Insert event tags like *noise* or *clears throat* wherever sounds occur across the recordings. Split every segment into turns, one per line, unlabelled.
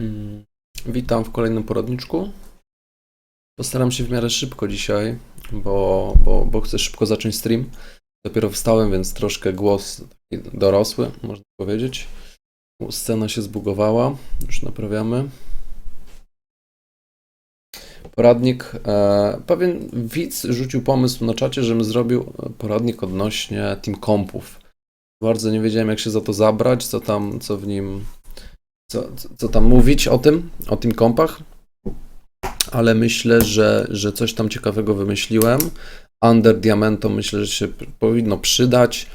Mm, Witam w kolejnym poradniczku. Postaram się w miarę szybko dzisiaj, bo, bo, bo chcę szybko zacząć stream. Dopiero wstałem, więc troszkę głos dorosły, można powiedzieć. Scena się zbugowała, już naprawiamy. Poradnik. E, pewien widz rzucił pomysł na czacie, żebym zrobił poradnik odnośnie team kompów. Bardzo nie wiedziałem, jak się za to zabrać, co tam, co w nim co, co, tam mówić o tym, o tym kompach, ale myślę, że, że coś tam ciekawego wymyśliłem. Under Diamento myślę, że się powinno przydać.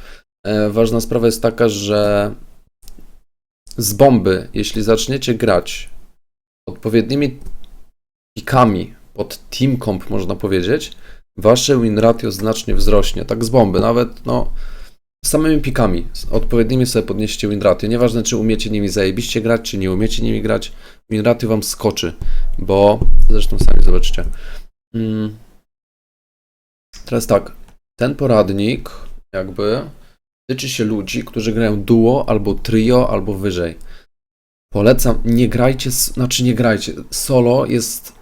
E, ważna sprawa jest taka, że z bomby, jeśli zaczniecie grać odpowiednimi pikami pod team comp, można powiedzieć, wasze win ratio znacznie wzrośnie. Tak z bomby, nawet no, samymi pikami, z odpowiednimi sobie podnieście win ratio. Nieważne, czy umiecie nimi zajebiście grać, czy nie umiecie nimi grać, win ratio wam skoczy, bo zresztą sami zobaczycie. Mm. Teraz tak, ten poradnik jakby tyczy się ludzi, którzy grają duo albo trio albo wyżej. Polecam, nie grajcie, znaczy nie grajcie, solo jest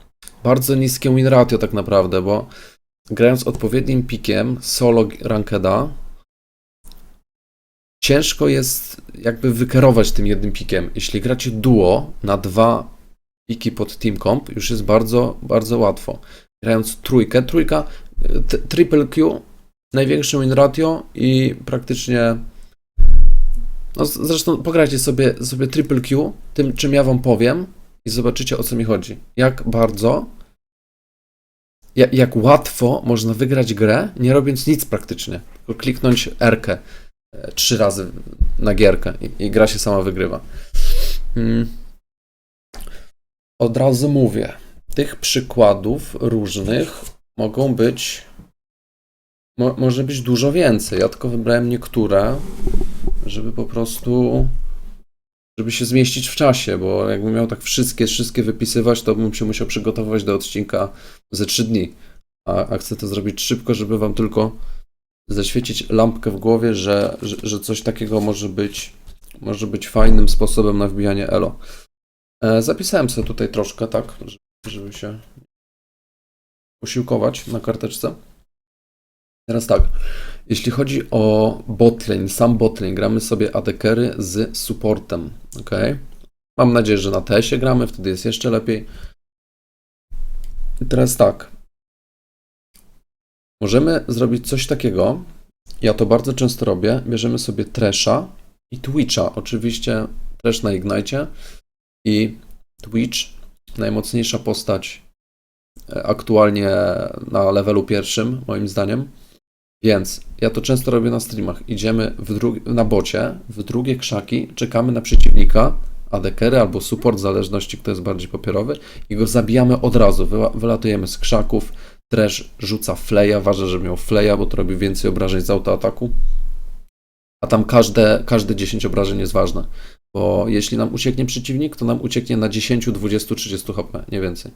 bardzo niskie win ratio tak naprawdę, bo grając odpowiednim pikiem solo rankeda ciężko jest jakby wykierować tym jednym pikiem. Jeśli gracie duo na dwa piki pod team comp, już jest bardzo, bardzo łatwo. Grając trójkę, trójka, triple Q, największy win ratio i praktycznie no zresztą pograjcie sobie, sobie triple Q, tym czym ja wam powiem i zobaczycie o co mi chodzi. Jak bardzo jak, łatwo można wygrać grę, nie robiąc nic praktycznie. Tylko kliknąć e, trzy razy na gierkę i, i gra się sama wygrywa. Mm. Od razu mówię, tych przykładów różnych mogą być, mo, może być dużo więcej. Ja tylko wybrałem niektóre, żeby po prostu, żeby się zmieścić w czasie, bo jakbym miał tak wszystkie, wszystkie wypisywać, to bym się musiał przygotowywać do odcinka ze 3 dni. A, a chcę to zrobić szybko, żeby wam tylko zaświecić lampkę w głowie, że, że, że coś takiego może być, może być fajnym sposobem na wbijanie elo. E, zapisałem sobie tutaj troszkę, tak, żeby, się posiłkować na karteczce. Teraz tak, jeśli chodzi o botlane, sam botlane, gramy sobie adekery z supportem, ok? Mam nadzieję, że na TS-ie gramy, wtedy jest jeszcze lepiej. I teraz tak, Możemy zrobić coś takiego. Ja to bardzo często robię. Bierzemy sobie Tresha i Twitcha. Oczywiście Trash na Ignite i Twitch, najmocniejsza postać e, aktualnie na levelu pierwszym, moim zdaniem. Więc ja to często robię na streamach. Idziemy na bocie, w drugie krzaki, czekamy na przeciwnika, adekery albo support, w zależności kto jest bardziej papierowy, i go zabijamy od razu. Wyła- wylatujemy z krzaków, Trash rzuca fleja, ważne, że miał fleja, bo to robi więcej obrażeń z autoataku. A tam każde, każde 10 obrażeń jest ważne, bo jeśli nam ucieknie przeciwnik, to nam ucieknie na 10, 20, 30 HP, nie więcej.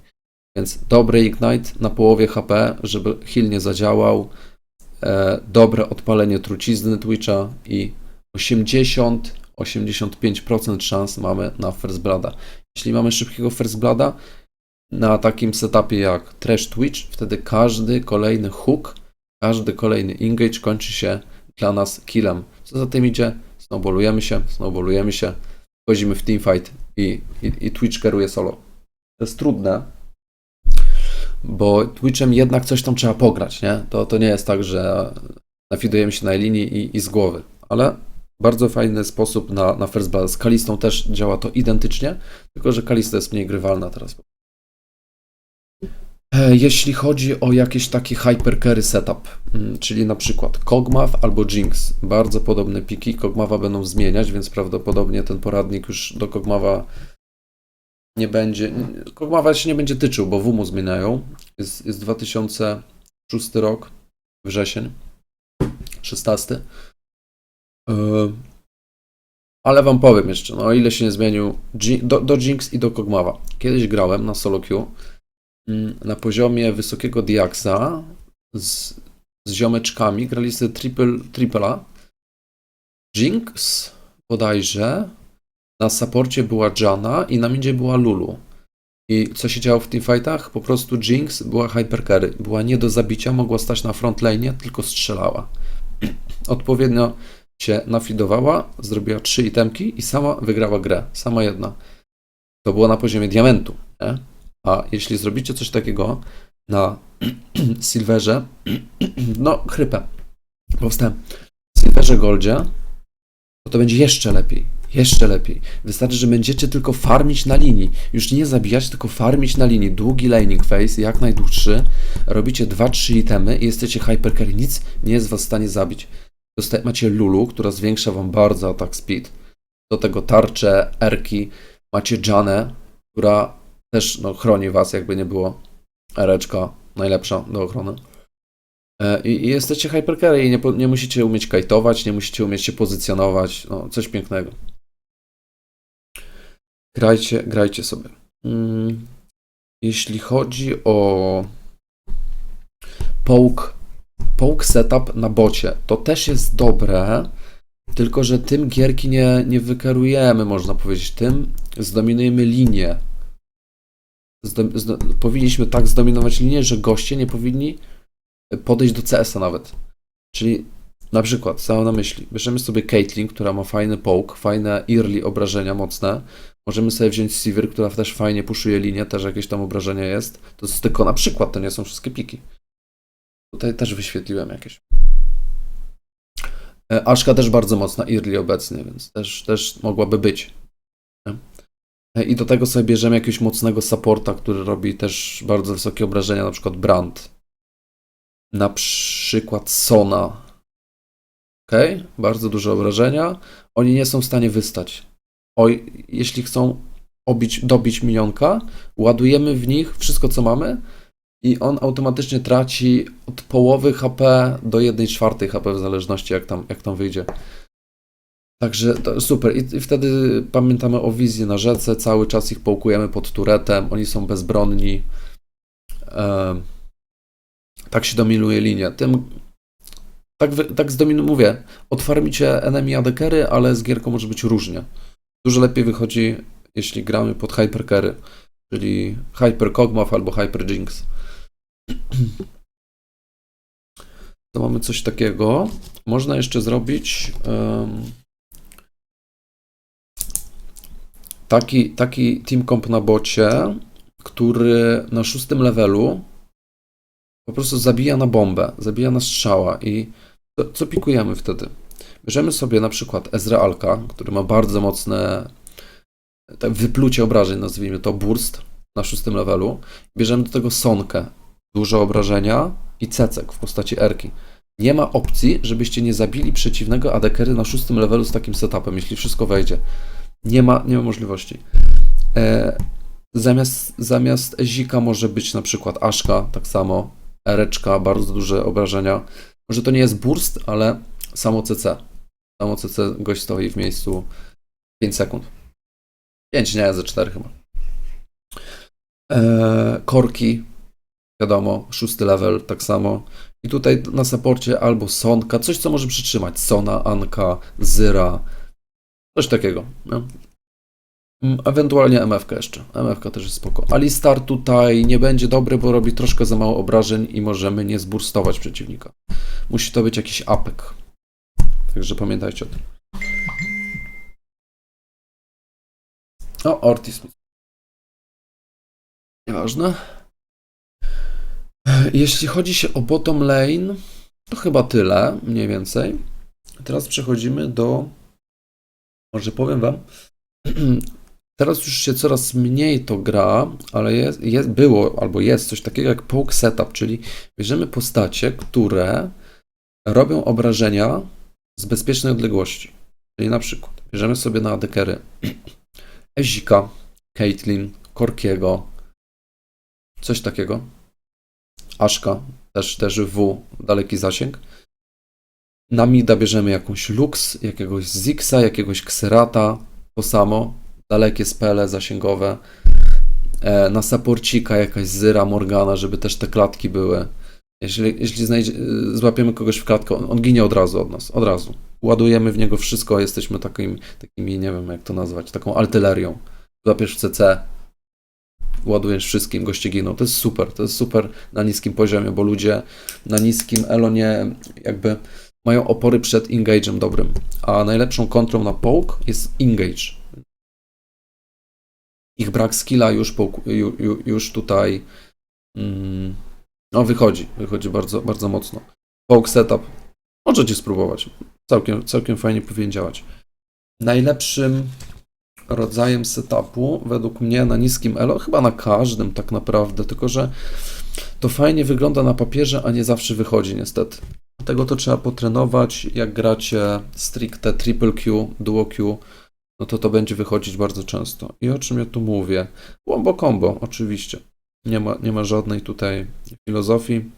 Więc dobry Ignite na połowie HP, żeby heal nie zadziałał, e, dobre odpalenie trucizny Twitcha i 80-85% szans mamy na First Blooda. Jeśli mamy szybkiego First Blooda, na takim setupie jak Trash Twitch, wtedy każdy kolejny hook, każdy kolejny engage kończy się dla nas killem. Co za tym idzie? Snowballujemy się, snowballujemy się, wchodzimy w teamfight i, i, i Twitch kieruje solo. To jest trudne, bo Twitchem jednak coś tam trzeba pograć, nie? To, to nie jest tak, że nafidujemy się na linii i, i z głowy, ale bardzo fajny sposób na, na first blood. Z Kalistą też działa to identycznie, tylko że Kalista jest mniej grywalna teraz. E, Jeśli chodzi o jakieś takie hyper carry setup, mm, czyli na przykład Kog'Maw albo Jinx, bardzo podobne piki, Kog'Mawa będą zmieniać, więc prawdopodobnie ten poradnik już do Kog'Mawa nie będzie, Kog'Mawa się nie będzie tyczył, bo WUMU zmieniają, jest, jest 2006 rok, wrzesień, 16. E, Ale wam powiem jeszcze, no ile się nie zmienił do, do Jinx i do Kog'Mawa. Kiedyś grałem na solo queue, na poziomie wysokiego Diaxa z, z ziomeczkami, grali sobie triple, triple A. Jinx bodajże Na supporcie była Jana i na midzie była Lulu. I co się działo w teamfightach? Po prostu Jinx była hypercarry. Była nie do zabicia, mogła stać na front lane, tylko strzelała. *clears throat* Odpowiednio się nafidowała, zrobiła trzy itemki i sama wygrała grę. Sama jedna. To było na poziomie diamentu. Nie? A jeśli zrobicie coś takiego na *clears throat* Silverze, *clears throat* no chrypę. Powstałem. Silverze Goldzie, to to będzie jeszcze lepiej. Jeszcze lepiej. Wystarczy, że będziecie tylko farmić na linii. Już nie zabijać, tylko farmić na linii. Długi laning phase, jak najdłuższy. Robicie 2-3 itemy i jesteście hypercarry. Nic nie jest was w stanie zabić. Dosta- macie Lulu, która zwiększa wam bardzo atak speed. Do tego tarcze, erki. Macie Janę, która też no, chroni was, jakby nie było. Ereczka najlepsza do ochrony. E, I, i jesteście hypercarry i nie, nie musicie umieć kajtować, nie musicie umieć się pozycjonować. No, coś pięknego. Grajcie, grajcie sobie. Mm, Jeśli chodzi o poke, poke setup na bocie, to też jest dobre, tylko że tym gierki nie, nie wykerujemy, można powiedzieć. Tym zdominujemy linię. Zdo, zdo, powinniśmy tak zdominować linię, że goście nie powinni podejść do CS-a nawet. Czyli na przykład, co mam na myśli, bierzemy sobie Caitlyn, która ma fajny poke, fajne early obrażenia mocne. Możemy sobie wziąć Sivir, która też fajnie puszuje linię, też jakieś tam obrażenia jest. To jest tylko na przykład, to nie są wszystkie piki. Tutaj też wyświetliłem jakieś. E, Aszka też bardzo mocna early obecnie, więc też, też mogłaby być. E, I do tego sobie bierzemy jakiegoś mocnego supporta, który robi też bardzo wysokie obrażenia, na przykład Brand. Na przykład Sona. Ok, bardzo duże obrażenia. Oni nie są w stanie wystać. Oj, jeśli chcą obić, dobić minionka, ładujemy w nich wszystko, co mamy i on automatycznie traci od połowy HP do 1 czwartej HP, w zależności jak tam, jak tam wyjdzie. Także super. I, I wtedy pamiętamy o wizji na rzece, cały czas ich połkujemy pod turetem, oni są bezbronni. Em, tak się dominuje linia. Tym, tak, tak zdominu, mówię, otwarmicie enemy adekery, ale z gierką może być różnie. Dużo lepiej wychodzi, jeśli gramy pod hypercarry, czyli hyper albo hyper Jinx. *clears throat* To mamy coś takiego. Można jeszcze zrobić em, taki, taki team comp na bocie, który na szóstym levelu po prostu zabija na bombę, zabija na strzała i co, co pikujemy wtedy? Bierzemy sobie na przykład Ezrealka, który ma bardzo mocne tak, wyplucie obrażeń, nazwijmy to burst na szóstym levelu. Bierzemy do tego Sonkę, duże obrażenia i Cecek w postaci Erki. Nie ma opcji, żebyście nie zabili przeciwnego adekery na szóstym levelu z takim setupem, jeśli wszystko wejdzie. Nie ma, nie ma możliwości. E, zamiast, zamiast Zika może być na przykład Aszka, tak samo, Ereczka, bardzo duże obrażenia. Może to nie jest burst, ale samo CC. Samo CC gość stoi w miejscu 5 sekund. 5 nie, ze 4 chyba. Eee, korki, wiadomo, szósty level, tak samo. I tutaj na saporcie albo Sonka, coś co może przytrzymać. Sona, Anka, Zyra, coś takiego. No. Mm, Ewentualnie MFK jeszcze. MFK też jest spoko. Alistar tutaj nie będzie dobry, bo robi troszkę za mało obrażeń i możemy nie zburstować przeciwnika. Musi to być jakiś apek. Także pamiętajcie o tym. O, Ortiz. Nieważne. Jeśli chodzi się o bottom lane, to chyba tyle, mniej więcej. Teraz przechodzimy do. Może powiem Wam. *clears throat* Teraz już się coraz mniej to gra, ale jest, jest, było albo jest coś takiego jak poke setup, czyli bierzemy postacie, które robią obrażenia z bezpiecznej odległości. Czyli na przykład bierzemy sobie na adekery *clears throat* Ezika, Caitlyn, Korkiego, coś takiego. Aszka, też, też W, daleki zasięg. Na mida bierzemy jakąś Lux, jakiegoś Zixa, jakiegoś Xerata, to samo, dalekie spele zasięgowe. E, na saporcika jakaś Zyra, Morgana, żeby też te klatki były. Jeśli, jeśli znajdzie, y, złapiemy kogoś w klatkę, on, on ginie od razu od nas, od razu. Ładujemy w niego wszystko, jesteśmy takim, takimi, nie wiem jak to nazwać, taką artylerią. Złapiesz w CC, ładujesz wszystkim, goście giną. To jest super, to jest super na niskim poziomie, bo ludzie na niskim elonie jakby mają opory przed engage'em dobrym, a najlepszą kontrą na poke jest engage. Ich brak skilla już, po, ju, ju, już tutaj mm, no wychodzi, wychodzi bardzo, bardzo mocno. Poke setup możecie spróbować. Całkiem, całkiem fajnie powinien działać. Najlepszym rodzajem setupu według mnie na niskim elo, chyba na każdym tak naprawdę, tylko że to fajnie wygląda na papierze, a nie zawsze wychodzi niestety. Dlatego to trzeba potrenować, jak gracie stricte triple Q, duo Q, no to to będzie wychodzić bardzo często. I o czym ja tu mówię? Wombo combo, oczywiście. Nie ma, nie ma żadnej tutaj filozofii.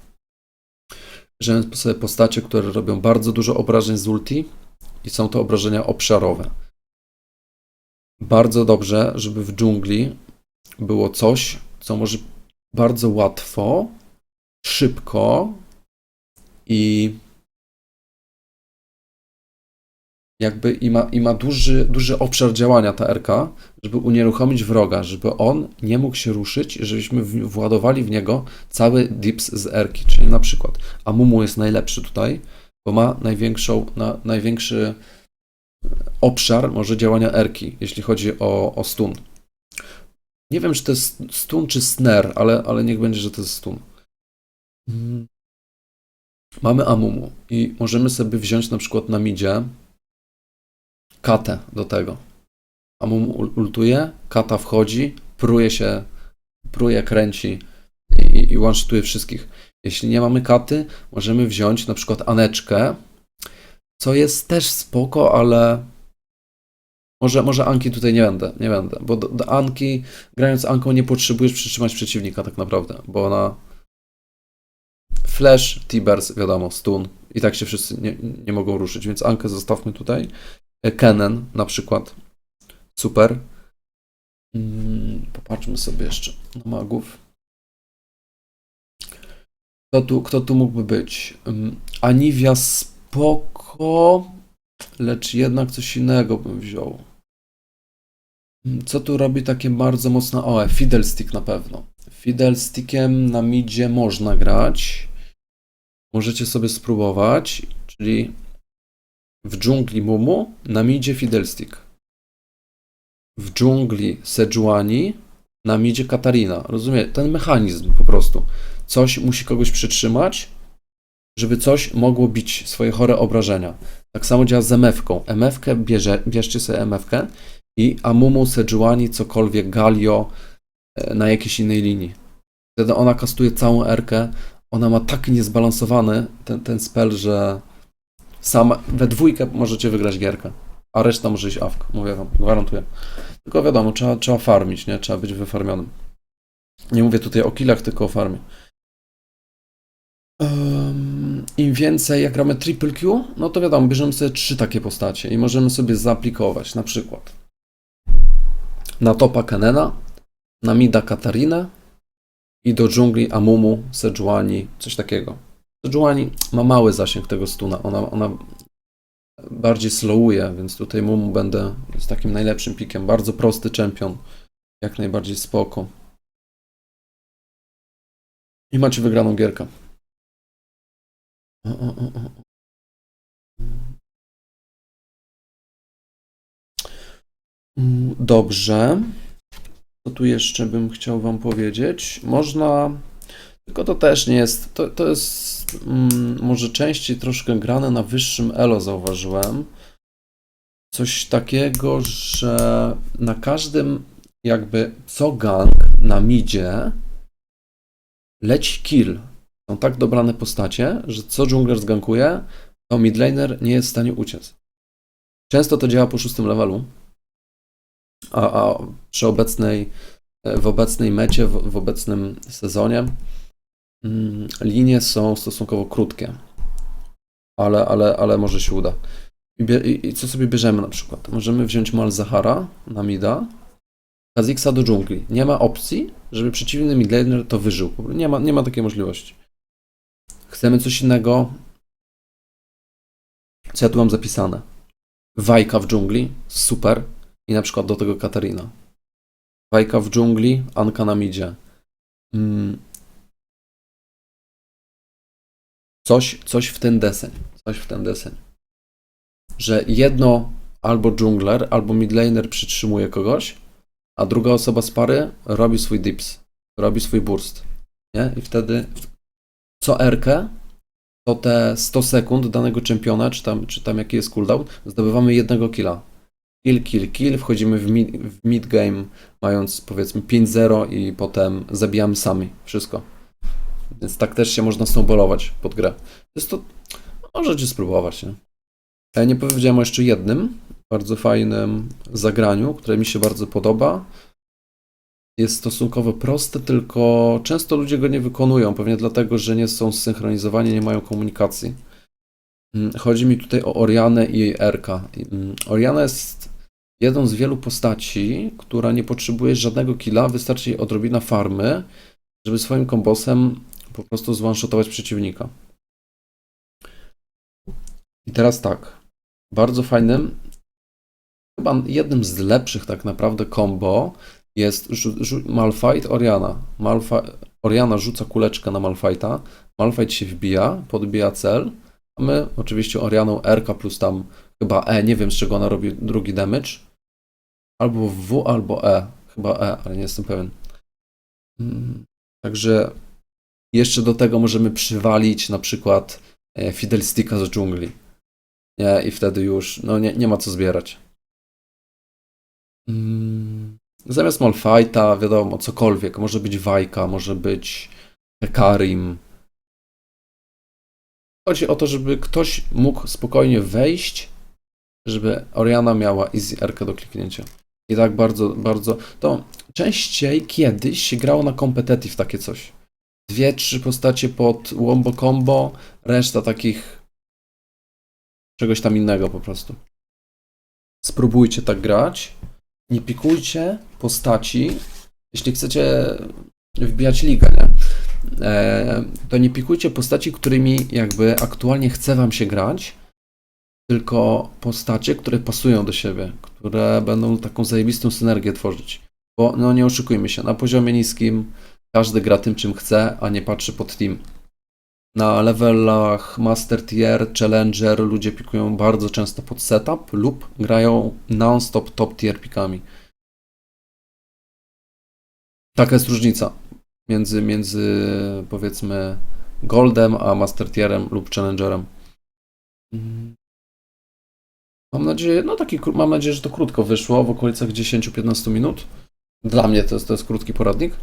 Bierzemy sobie postacie, które robią bardzo dużo obrażeń z ulti i są to obrażenia obszarowe. Bardzo dobrze, żeby w dżungli było coś, co może bardzo łatwo, szybko i jakby i ma, i ma duży, duży obszar działania ta RK, żeby unieruchomić wroga, żeby on nie mógł się ruszyć, żebyśmy w- władowali w niego cały dips z RK, czyli na przykład Amumu jest najlepszy tutaj, bo ma największą, na, największy obszar może działania Erki, jeśli chodzi o, o stun. Nie wiem, czy to jest stun czy snare, ale, ale niech będzie, że to jest stun. Mamy Amumu i możemy sobie wziąć na przykład na midzie katę do tego. Amumu ul- ultuje, kata wchodzi, pruje się, pruje, kręci i, i one-shotuje wszystkich. Jeśli nie mamy katy, możemy wziąć na przykład Aneczkę, co jest też spoko, ale może, może Anki tutaj nie będę, nie będę, bo do, do Anki, grając Anką nie potrzebujesz przytrzymać przeciwnika tak naprawdę, bo ona Flash, Tibers, wiadomo, stun i tak się wszyscy nie, nie mogą ruszyć, więc Ankę zostawmy tutaj. E, Kennen na przykład, super. Mm, Popatrzmy sobie jeszcze na magów. Kto tu, kto tu mógłby być? Mm, Aniwia spoko, lecz jednak coś innego bym wziął. Mm, Co tu robi takie bardzo mocne OE? Fiddlestick na pewno. Fiddlestickiem na midzie można grać. Możecie sobie spróbować, czyli w dżungli Mumu, na midzie Fiddlestick. W dżungli Sejuani, na midzie Katarina. Rozumie? Ten mechanizm po prostu. Coś musi kogoś przytrzymać, żeby coś mogło bić swoje chore obrażenia. Tak samo działa z MF-ką. MF-kę bierze, bierzcie sobie MF-kę i Amumu, Sejuani, cokolwiek, Galio e, na jakiejś innej linii. Wtedy ona kastuje całą R-kę. Ona ma tak niezbalansowany ten, ten spell, że sama, we dwójkę możecie wygrać gierkę, a reszta może iść awk. Mówię wam, gwarantuję. Tylko wiadomo, trzeba, trzeba farmić, nie? Trzeba być wyfarmionym. Nie mówię tutaj o killach, tylko o farmie. Em, Im więcej, jak gramy triple Q, no to wiadomo, bierzemy sobie trzy takie postacie i możemy sobie zaaplikować na przykład na topa Kenena, na mida Katarinę i do dżungli Amumu, Sejuani, coś takiego. Sejuani ma mały zasięg tego stuna, ona, ona bardziej slowuje, więc tutaj Mumu będę z takim najlepszym pikiem. Bardzo prosty czempion, jak najbardziej spoko. I macie wygraną gierkę. Mm, Dobrze. Co tu jeszcze bym chciał Wam powiedzieć? Można. Tylko to też nie jest. To, to jest mm, może częściej troszkę grane na wyższym elo, zauważyłem. Coś takiego, że na każdym jakby co gang na midzie leci kill. Są tak dobrane postacie, że co dżungler zgankuje, to midlaner nie jest w stanie uciec. Często to działa po szóstym levelu, a, a przy obecnej, w obecnej mecie, w, w obecnym sezonie mm, linie są stosunkowo krótkie, ale, ale, ale może się uda. I, i, I co sobie bierzemy na przykład? Możemy wziąć Malzahara na mida, Kha'Zixa do dżungli. Nie ma opcji, żeby przeciwny midlaner to wyżył. Nie ma, nie ma takiej możliwości. Chcemy coś innego. Co ja tu mam zapisane? Wajka w dżungli, super. I na przykład do tego Katarina. Wajka w dżungli, Anka na midzie. Mm. Coś, coś w ten deseń. Coś w ten deseń. Że jedno albo dżungler, albo midlaner przytrzymuje kogoś, a druga osoba z pary robi swój dips, robi swój burst. Nie? I wtedy co erkę, to te 100 sekund danego czempiona, czy tam, czy tam jaki jest cooldown, zdobywamy jednego killa. Kill, kill, kill, wchodzimy w mid, w mid game, mając powiedzmy 5-0 i potem zabijamy sami wszystko. Więc tak też się można snowballować pod grę. Jest to, możecie spróbować, nie? Ja nie powiedziałem o jeszcze jednym bardzo fajnym zagraniu, które mi się bardzo podoba. Jest stosunkowo proste, tylko często ludzie go nie wykonują, pewnie dlatego, że nie są zsynchronizowani, nie mają komunikacji. Mm, Chodzi mi tutaj o Orianę i jej Erka. Mm, Oriana jest jedną z wielu postaci, która nie potrzebuje żadnego killa, wystarczy jej odrobina farmy, żeby swoim kombosem po prostu zwanshotować przeciwnika. I teraz tak. Bardzo fajnym, chyba jednym z lepszych tak naprawdę combo jest Malphite Oriana. Malfa- Oriana rzuca kuleczkę na Malphite'a, Malphite się wbija, podbija cel, a my oczywiście Orianą RK plus tam chyba E, nie wiem z czego ona robi drugi damage. Albo W, albo E. Chyba E, ale nie jestem pewien. Mm, Także jeszcze do tego możemy przywalić na przykład e, Fiddlesticka z dżungli. Nie, i wtedy już no nie, nie ma co zbierać. Mm, Zamiast Malphite'a, wiadomo, cokolwiek. Może być Wajka, może być Karim. Chodzi o to, żeby ktoś mógł spokojnie wejść, żeby Oriana miała easy R do kliknięcia. I tak bardzo, bardzo. To częściej kiedyś się grało na competitive takie coś. Dwie, trzy postacie pod wombo combo, reszta takich czegoś tam innego po prostu. Spróbujcie tak grać. Nie pikujcie postaci. Jeśli chcecie wbijać ligę, nie? E, to nie pikujcie postaci, którymi jakby aktualnie chce wam się grać, tylko postacie, które pasują do siebie, które będą taką zajebistą synergię tworzyć. Bo no nie oszukujmy się, na poziomie niskim każdy gra tym, czym chce, a nie patrzy pod team. Na levelach Master Tier, Challenger ludzie pikują bardzo często pod setup lub grają non-stop top tier pikami. Taka jest różnica między, między powiedzmy Goldem a Master Tierem lub Challengerem. Mam nadzieję, no taki, mam nadzieję, że to krótko wyszło, w okolicach 10-15 minut. Dla mnie to jest, to jest krótki poradnik.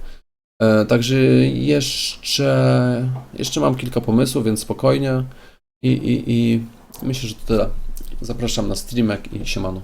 E, także jeszcze, jeszcze mam kilka pomysłów, więc spokojnie. I, i, I myślę, że to tyle. Zapraszam na streamek i siemano.